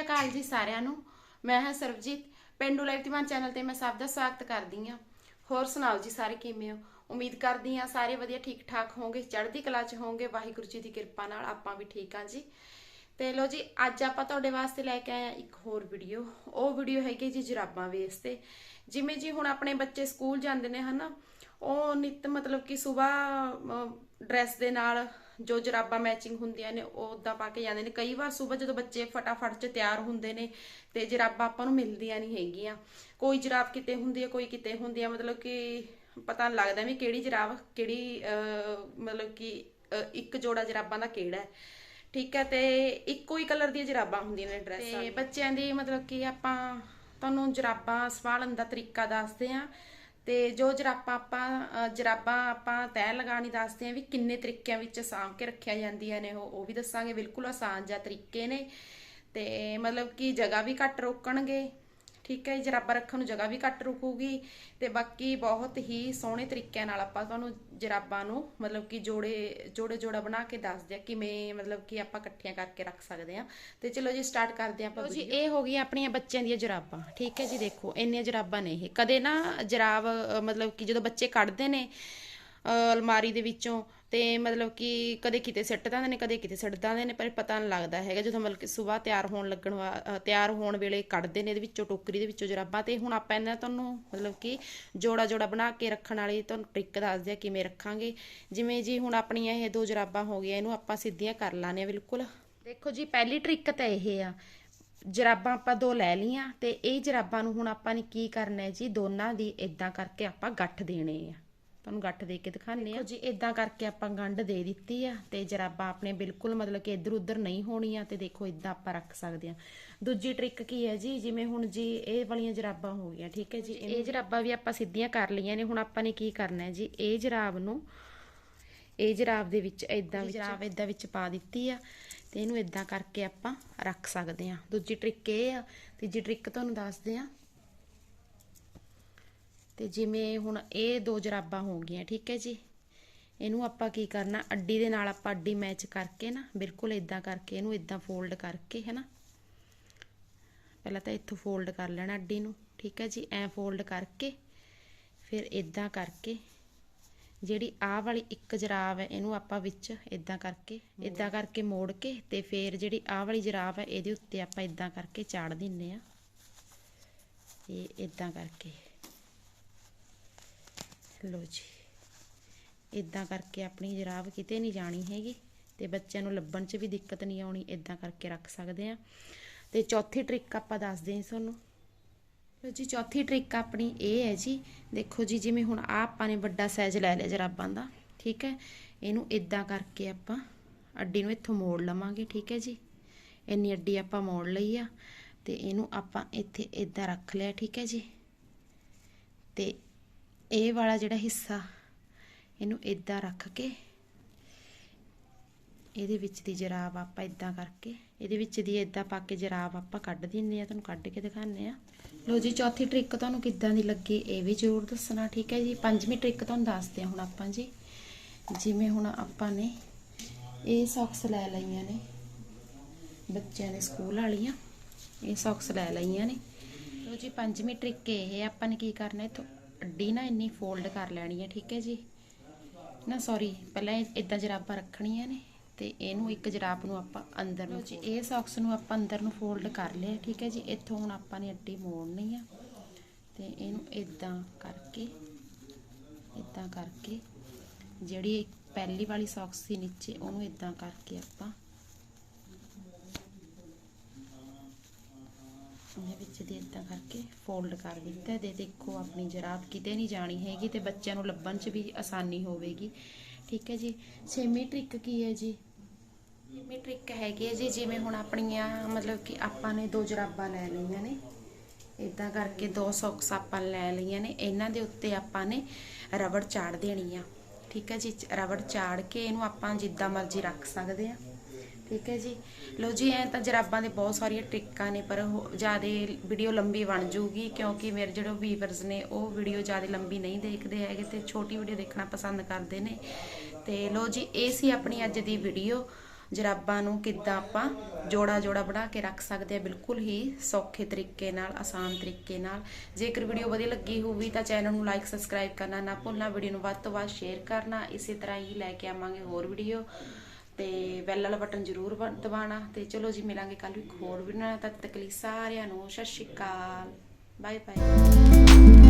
ਅਕਾਲ ਜੀ ਸਾਰਿਆਂ ਨੂੰ। ਮੈਂ ਹਾਂ ਸਰਬਜੀਤ। ਪਿੰਡੂ ਲਾਈਵ ਦੀਵਾਨ ਚੈਨਲ ਤੇ ਮੈਂ ਸਭ ਦਾ ਸਵਾਗਤ ਕਰਦੀ ਹਾਂ। ਹੋਰ ਸੁਣਾਓ ਜੀ ਸਾਰੇ ਕਿਵੇਂ ਹੋ? ਉਮੀਦ ਕਰਦੀ ਹਾਂ ਸਾਰੇ ਵਧੀਆ ਠੀਕ ਠਾਕ ਹੋਵੋਗੇ ਚੜ੍ਹਦੀ ਕਲਾ 'ਚ ਹੋਵੋਗੇ ਵਾਹਿਗੁਰੂ ਜੀ ਦੀ ਕਿਰਪਾ ਨਾਲ ਆਪਾਂ ਵੀ ਠੀਕ ਹਾਂ ਜੀ। ਤੇ ਲੋ ਜੀ, ਅੱਜ ਆਪਾਂ ਤੁਹਾਡੇ ਵਾਸਤੇ ਲੈ ਕੇ ਆਏ ਹਾਂ ਇੱਕ ਹੋਰ ਵੀਡੀਓ। ਉਹ ਵੀਡੀਓ ਹੈਗੀ ਜੀ ਜਰਾਬਾਂ ਵੇਸ ਤੇ। ਜਿਵੇਂ ਜੀ ਹੁਣ ਆਪਣੇ ਬੱਚੇ ਸਕੂਲ ਜਾਂਦੇ ਨੇ ਹਨਾ, ਉਹ ਨਿਤ ਮਤਲਬ ਕਿ ਸਵੇਰ ਡਰੈਸ ਦੇ ਨਾਲ ਜੋ ਜਰਾਬਾਂ ਮੈਚਿੰਗ ਹੁੰਦੀਆਂ ਨੇ ਉਹ ਉਦਾਂ ਪਾ ਕੇ ਜਾਂਦੇ ਨੇ। ਕਈ ਵਾਰ ਸਵੇਰ ਜਦੋਂ ਬੱਚੇ ਫਟਾਫਟ ਚ ਤਿਆਰ ਹੁੰਦੇ ਨੇ ਤੇ ਜਰਾਬਾਂ ਆਪਾਂ ਨੂੰ ਮਿਲਦੀਆਂ ਨਹੀਂ ਹੈਗੀਆਂ। ਕੋਈ ਜਰਾਬ ਕਿਤੇ ਹੁੰਦੀ ਹੈ ਕੋਈ ਕਿਤੇ ਹੁੰਦੀ ਹੈ ਮਤਲਬ ਕਿ ਪਤਾ ਨਹੀਂ ਲੱਗਦਾ ਵੀ ਕਿਹੜੀ ਜਰਾਬ ਕਿਹੜੀ ਮਤਲਬ ਕਿ ਇੱਕ ਜੋੜਾ ਜਰਾਬਾਂ ਦਾ ਕਿਹੜਾ ਹੈ। ਠੀਕ ਹੈ ਤੇ ਇੱਕੋ ਹੀ ਕਲਰ ਦੀਆਂ ਜਰਾਬਾਂ ਹੁੰਦੀਆਂ ਨੇ ਡਰੈਸਾਂ ਤੇ ਬੱਚਿਆਂ ਦੀ ਮਤਲਬ ਕਿ ਆਪਾਂ ਤੁਹਾਨੂੰ ਜਰਾਬਾਂ ਸਵਾਲਣ ਦਾ ਤਰੀਕਾ ਦੱਸਦੇ ਆ ਤੇ ਜੋ ਜਰਾਬਾਂ ਆਪਾਂ ਜਰਾਬਾਂ ਆਪਾਂ ਤੈਅ ਲਗਾਣੀ ਦੱਸਦੇ ਆ ਵੀ ਕਿੰਨੇ ਤਰੀਕਿਆਂ ਵਿੱਚ ਸਾਂਭ ਕੇ ਰੱਖਿਆ ਜਾਂਦੀਆਂ ਨੇ, ਉਹ ਉਹ ਵੀ ਦੱਸਾਂਗੇ। ਬਿਲਕੁਲ ਆਸਾਨ ਜਿਹਾ ਤਰੀਕੇ ਨੇ। ਤੇ ਮਤਲਬ ਕਿ ਜਗ੍ਹਾ ਵੀ ਘੱਟ ਰੋਕਣਗੇ। ਠੀਕ ਹੈ ਜੀ, ਜਰਾਬਾਂ ਰੱਖਣ ਨੂੰ ਜਗ੍ਹਾ ਵੀ ਘੱਟ ਰੁਕੂਗੀ ਤੇ ਬਾਕੀ ਬਹੁਤ ਹੀ ਸੋਹਣੇ ਤਰੀਕਿਆਂ ਨਾਲ ਆਪਾਂ ਤੁਹਾਨੂੰ ਜਰਾਬਾਂ ਨੂੰ ਮਤਲਬ ਕਿ ਜੋੜੇ ਜੋੜੇ ਜੋੜਾ ਬਣਾ ਕੇ ਦੱਸਦੇ ਆ ਕਿਵੇਂ ਮਤਲਬ ਕਿ ਆਪਾਂ ਇਕੱਠੀਆਂ ਕਰਕੇ ਰੱਖ ਸਕਦੇ ਆ ਤੇ ਚਲੋ ਜੀ ਸਟਾਰਟ ਕਰਦੇ ਆ ਆਪਾਂ ਜੀ ਇਹ ਹੋ ਗਈ ਆਪਣੀਆਂ ਬੱਚਿਆਂ ਦੀਆਂ ਜਰਾਬਾਂ। ਠੀਕ ਹੈ ਜੀ ਦੇਖੋ ਇੰਨੀਆਂ ਜਰਾਬਾਂ ਨੇ ਇਹ। ਕਦੇ ਨਾ ਜਰਾਬ ਮਤਲਬ ਕਿ ਜਦੋਂ ਬੱਚੇ ਕੱਢਦੇ ਨੇ ਅਲਮਾਰੀ ਦੇ ਵਿੱਚੋਂ ਤੇ ਮਤਲਬ ਕਿ ਕਦੇ ਕਿਤੇ ਸਿੱਟ ਦਿੰਦੇ ਨੇ, ਕਦੇ ਕਿਤੇ ਸਿੱਟ ਦਿੰਦੇ ਨੇ, ਪਰ ਪਤਾ ਨਹੀਂ ਲੱਗਦਾ ਹੈਗਾ। ਜਦੋਂ ਮਤਲਬ ਕਿ ਸਵੇਰ ਤਿਆਰ ਹੋਣ ਲੱਗਣ ਵਾ- ਤਿਆਰ ਹੋਣ ਵੇਲੇ ਕੱਢਦੇ ਨੇ ਇਹਦੇ ਵਿੱਚੋਂ, ਟੋਕਰੀ ਦੇ ਵਿੱਚੋਂ ਜਰਾਬਾਂ ਤੇ, ਹੁਣ ਆਪਾਂ ਇਹਨਾਂ ਤੁਹਾਨੂੰ ਮਤਲਬ ਕਿ ਜੋੜਾ ਜੋੜਾ ਬਣਾ ਕੇ ਰੱਖਣ ਵਾਲੀ ਤੁਹਾਨੂੰ ਟ੍ਰਿਕ ਦੱਸਦੇ ਆ ਕਿਵੇਂ ਰੱਖਾਂਗੇ। ਜਿਵੇਂ ਜੀ ਹੁਣ ਆਪਣੀਆਂ ਇਹ ਦੋ ਜਰਾਬਾਂ ਹੋ ਗਈਆਂ, ਇਹਨੂੰ ਆਪਾਂ ਸਿੱਧੀਆਂ ਕਰ ਲਾਣੇ ਆ ਬਿਲਕੁਲ। ਦੇਖੋ ਜੀ, ਪਹਿਲੀ ਟ੍ਰਿਕ ਤਾਂ ਇਹ ਆ। ਜਰਾਬਾਂ ਆਪਾਂ ਦੋ ਲੈ ਲਈਆਂ ਤੇ ਇਹ ਜਰਾਬਾਂ ਨੂੰ ਹੁਣ ਆਪਾਂ ਨੇ ਕੀ ਕਰਨਾ ਹੈ ਜੀ, ਦੋਨਾਂ ਦੀ ਇਦਾਂ ਕਰਕੇ ਆਪਾਂ ਗੱਠ ਦੇਣੇ ਆ। ਤੁਹਾਨੂੰ ਗੱਠ ਦੇ ਕੇ ਦਿਖਾਣੇ ਆ ਜੀ ਇਦਾਂ ਕਰਕੇ ਆਪਾਂ ਗੰਢ ਦੇ ਦਿੱਤੀ ਆ ਤੇ ਜਰਾਬਾਂ ਆਪਣੇ ਬਿਲਕੁਲ ਮਤਲਬ ਕਿ ਇੱਧਰ ਉੱਧਰ ਨਹੀਂ ਹੋਣੀਆਂ ਤੇ ਦੇਖੋ ਇਦਾਂ ਆਪਾਂ ਰੱਖ ਸਕਦੇ ਆ ਦੂਜੀ ਟ੍ਰਿਕ ਕੀ ਹੈ ਜੀ ਜਿਵੇਂ ਹੁਣ ਜੀ ਇਹ ਵਾਲੀਆਂ ਜਰਾਬਾਂ ਹੋ ਗਈਆਂ ਠੀਕ ਹੈ ਜੀ? ਇਹ ਜਰਾਬਾਂ ਵੀ ਆਪਾਂ ਸਿੱਧੀਆਂ ਕਰ ਲਈਆਂ ਨੇ ਹੁਣ ਆਪਾਂ ਨੇ ਕੀ ਕਰਨਾ ਹੈ ਜੀ? ਇਹ ਜਰਾਬ ਨੂੰ ਇਹ ਜਰਾਬ ਦੇ ਵਿੱਚ ਇਦਾਂ ਜਰਾਬ ਇਦਾਂ ਵਿੱਚ ਪਾ ਦਿੱਤੀ ਆ ਤੇ ਇਹਨੂੰ ਇਦਾਂ ਕਰਕੇ ਆਪਾਂ ਰੱਖ ਸਕਦੇ ਆ ਦੂਜੀ ਟ੍ਰਿਕ ਇਹ ਆ ਤੀਜੀ ਟ੍ਰਿਕ ਤੁਹਾਨੂੰ ਦੱਸਦੇ ਆ ਤੇ ਜਿਵੇਂ ਹੁਣ ਇਹ ਦੋ ਜਰਾਬਾਂ ਹੋ ਗਈਆਂ ਠੀਕ ਹੈ ਜੀ? ਇਹਨੂੰ ਆਪਾਂ ਕੀ ਕਰਨਾ ਅੱਡੀ ਦੇ ਨਾਲ ਆਪਾਂ ਅੱਡੀ ਮੈਚ ਕਰਕੇ ਨਾ ਬਿਲਕੁਲ ਇਦਾਂ ਕਰਕੇ ਇਹਨੂੰ ਇਦਾਂ ਫੋਲਡ ਕਰਕੇ ਹੈਨਾ? ਪਹਿਲਾਂ ਤਾਂ ਇੱਥੋਂ ਫੋਲਡ ਕਰ ਲੈਣਾ ਅੱਡੀ ਨੂੰ ਠੀਕ ਹੈ ਜੀ? ਐ ਫੋਲਡ ਕਰਕੇ ਫਿਰ ਇਦਾਂ ਕਰਕੇ ਜਿਹੜੀ ਆਹ ਵਾਲੀ ਇੱਕ ਜਰਾਬ ਹੈ ਇਹਨੂੰ ਆਪਾਂ ਵਿੱਚ ਇਦਾਂ ਕਰਕੇ ਇਦਾਂ ਕਰਕੇ ਮੋੜ ਕੇ ਤੇ ਫਿਰ ਜਿਹੜੀ ਆਹ ਵਾਲੀ ਜਰਾਬ ਹੈ ਇਹਦੇ ਉੱਤੇ ਆਪਾਂ ਇਦਾਂ ਕਰਕੇ ਚਾੜ ਦਿੰਨੇ ਆ। ਇਹ ਇਦਾਂ ਕਰਕੇ। ਲੋ ਜੀ। ਇਦਾਂ ਕਰਕੇ ਆਪਣੀ ਜਰਾਬ ਕਿਤੇ ਨਹੀਂ ਜਾਣੀ ਹੈਗੀ ਤੇ ਬੱਚਿਆਂ ਨੂੰ ਲੱਭਣ 'ਚ ਵੀ ਦਿੱਕਤ ਨਹੀਂ ਆਉਣੀ ਇਦਾਂ ਕਰਕੇ ਰੱਖ ਸਕਦੇ ਆ ਤੇ ਚੌਥੀ ਟ੍ਰਿਕ ਆਪਾਂ ਦੱਸਦੇ ਹਾਂ ਤੁਹਾਨੂੰ। ਲੋ ਜੀ, ਚੌਥੀ ਟ੍ਰਿਕ ਆਪਣੀ ਇਹ ਹੈ ਜੀ। ਦੇਖੋ ਜੀ, ਜਿਵੇਂ ਹੁਣ ਆ ਆਪਾਂ ਨੇ ਵੱਡਾ ਸਾਈਜ਼ ਲੈ ਲਿਆ ਜਰਾਬਾਂ ਦਾ, ਠੀਕ ਹੈ? ਇਹਨੂੰ ਇਦਾਂ ਕਰਕੇ ਆਪਾਂ ਅੱਡੀ ਨੂੰ ਇੱਥੋਂ ਮੋੜ ਲਵਾਂਗੇ, ਠੀਕ ਹੈ ਜੀ? ਇੰਨੀ ਅੱਡੀ ਆਪਾਂ ਮੋੜ ਲਈ ਆ ਤੇ ਇਹਨੂੰ ਆਪਾਂ ਇੱਥੇ ਇਦਾਂ ਰੱਖ ਲਿਆ, ਠੀਕ ਹੈ ਜੀ? ਤੇ ਇਹ ਵਾਲਾ ਜਿਹੜਾ ਹਿੱਸਾ, ਇਹਨੂੰ ਇਦਾਂ ਰੱਖ ਕੇ, ਇਹਦੇ ਵਿੱਚ ਦੀ ਜਰਾਬ ਆਪਾਂ ਇਦਾਂ ਕਰਕੇ, ਇਹਦੇ ਵਿੱਚ ਦੀ ਇਦਾਂ ਪਾ ਕੇ ਜਰਾਬ ਆਪਾਂ ਕੱਢ ਦਿੰਨੇ ਆ ਤੁਹਾਨੂੰ ਕੱਢ ਕੇ ਦਿਖਾਉਂਦੇ ਆ ਲੋ ਜੀ, ਚੌਥੀ ਟ੍ਰਿਕ ਤੁਹਾਨੂੰ ਕਿੱਦਾਂ ਦੀ ਲੱਗੀ ਇਹ ਵੀ ਜ਼ਰੂਰ ਦੱਸਣਾ, ਠੀਕ ਹੈ ਜੀ? ਪੰਜਵੀਂ ਟ੍ਰਿਕ ਤੁਹਾਨੂੰ ਦੱਸਦੇ ਆ ਹੁਣ ਆਪਾਂ ਜੀ। ਜਿਵੇਂ ਹੁਣ ਆਪਾਂ ਨੇ ਇਹ ਸੌਕਸ ਲੈ ਲਈਆਂ ਨੇ, ਬੱਚਿਆਂ ਦੇ ਸਕੂਲ ਵਾਲੀਆਂ, ਇਹ ਸੌਕਸ ਲੈ ਲਈਆਂ ਨੇ। ਲੋ ਜੀ, ਪੰਜਵੀਂ ਟ੍ਰਿਕ ਇਹ, ਆਪਾਂ ਨੇ ਕੀ ਕਰਨਾ ਇਥੋਂ ਅੱਡੀ ਨਾ ਇੰਨੀ ਫੋਲਡ ਕਰ ਲੈਣੀ ਹੈ ਠੀਕ ਹੈ ਜੀ? ਨਾ ਸੌਰੀ ਪਹਿਲਾਂ ਇਦਾਂ ਜਰਾਬਾਂ ਰੱਖਣੀਆਂ ਨੇ ਤੇ ਇਹਨੂੰ ਇੱਕ ਜਰਾਬ ਨੂੰ ਆਪਾਂ ਅੰਦਰ ਨੂੰ ਜੀ, ਇਹ ਸੌਕਸ ਨੂੰ ਆਪਾਂ ਅੰਦਰ ਨੂੰ ਫੋਲਡ ਕਰ ਲਿਆ, ਠੀਕ ਹੈ ਜੀ? ਇੱਥੋਂ ਹੁਣ ਆਪਾਂ ਨੇ ਅੱਡੀ ਮੋੜਨੀ ਆ ਤੇ ਇਹਨੂੰ ਇਦਾਂ ਕਰਕੇ ਇਦਾਂ ਕਰਕੇ, ਜਿਹੜੀ ਪਹਿਲੀ ਵਾਲੀ ਸੌਕਸ ਸੀ ਨੀਚੇ, ਉਹਨੂੰ ਇਦਾਂ ਕਰਕੇ ਆਪਾਂ ਇਹਦੇ ਵਿੱਚ ਦੇ ਇਦਾਂ ਕਰਕੇ ਫੋਲਡ ਕਰ ਦਿੱਤਾ ਤੇ ਦੇਖੋ ਆਪਣੀ ਜਰਾਬ ਕਿਤੇ ਨਹੀਂ ਜਾਣੀ ਹੈਗੀ ਤੇ ਬੱਚਿਆਂ ਨੂੰ ਲੱਭਣ 'ਚ ਵੀ ਆਸਾਨੀ ਹੋਵੇਗੀ। ਠੀਕ ਹੈ ਜੀ? ਛੇਵੀਂ ਟ੍ਰਿਕ ਕੀ ਹੈ ਜੀ? ਛੇਵੀਂ ਟ੍ਰਿਕ ਹੈਗੀ ਹੈ ਜੀ, ਜਿਵੇਂ ਹੁਣ ਆਪਣੀਆਂ ਮਤਲਬ ਕਿ ਆਪਾਂ ਨੇ ਦੋ ਜਰਾਬਾਂ ਲੈ ਲਈਆਂ ਨੇ। ਇਦਾਂ ਕਰਕੇ ਦੋ ਸੌਕਸ ਆਪਾਂ ਲੈ ਲਈਆਂ ਨੇ। ਇਹਨਾਂ ਦੇ ਉੱਤੇ ਆਪਾਂ ਨੇ ਰਬੜ ਚਾੜ ਦੇਣੀ ਆ। ਠੀਕ ਹੈ ਜੀ? ਰਬੜ ਚਾੜ ਕੇ ਇਹਨੂੰ ਆਪਾਂ ਜਿੱਦਾਂ ਮਰਜ਼ੀ ਰੱਖ ਸਕਦੇ ਆ। ਠੀਕ ਹੈ ਜੀ। ਲੋ ਜੀ, ਐ ਤਾਂ ਜਰਾਬਾਂ ਦੇ ਬਹੁਤ ਸਾਰੀਆਂ ਟ੍ਰਿਕਾਂ ਨੇ, ਪਰ ਜ਼ਿਆਦਾ ਵੀਡੀਓ ਲੰਬੀ ਬਣ ਜਾਊਗੀ ਕਿਉਂਕਿ ਮੇਰੇ ਜਿਹੜੇ ਵੀਵਰਸ ਨੇ, ਉਹ ਵੀਡੀਓ ਜ਼ਿਆਦਾ ਲੰਬੀ ਨਹੀਂ ਦੇਖਦੇ ਹੈਗੇ ਤੇ ਛੋਟੀ ਵੀਡੀਓ ਦੇਖਣਾ ਪਸੰਦ ਕਰਦੇ ਨੇ। ਤੇ ਲੋ ਜੀ, ਇਹ ਸੀ ਆਪਣੀ ਅੱਜ ਦੀ ਵੀਡੀਓ। ਜਰਾਬਾਂ ਨੂੰ ਕਿੱਦਾਂ ਆਪਾਂ ਜੋੜਾ ਜੋੜਾ ਬਣਾ ਕੇ ਰੱਖ ਸਕਦੇ ਆ ਬਿਲਕੁਲ ਹੀ ਸੌਖੇ ਤਰੀਕੇ ਨਾਲ, ਆਸਾਨ ਤਰੀਕੇ ਨਾਲ। ਜੇਕਰ ਵੀਡੀਓ ਵਧੀਆ ਲੱਗੀ ਹੋਵੇ ਤਾਂ ਚੈਨਲ ਨੂੰ ਲਾਈਕ ਸਬਸਕ੍ਰਾਈਬ ਕਰਨਾ ਨਾ ਭੁੱਲਣਾ, ਵੀਡੀਓ ਨੂੰ ਵੱਧ ਤੋਂ ਵੱਧ ਸ਼ੇਅਰ ਕਰਨਾ। ਇਸੇ ਤਰ੍ਹਾਂ ਹੀ ਲੈ ਕੇ ਆਵਾਂਗੇ ਹੋਰ ਵੀਡੀਓ। ਤੇ ਬੈਲ ਵਾਲਾ ਬਟਨ ਜ਼ਰੂਰ ਬ- ਦਬਾਉਣਾ ਤੇ ਚਲੋ ਜੀ ਮਿਲਾਂਗੇ ਕੱਲ ਇੱਕ ਹੋਰ ਵੀਡੀਓ ਨਾਲ ਤਦ ਤੱਕ ਲਈ ਸਾਰਿਆਂ ਨੂੰ, ਸਤਿ ਸ਼੍ਰੀ ਅਕਾਲ ਬਾਏ ਬਾਏ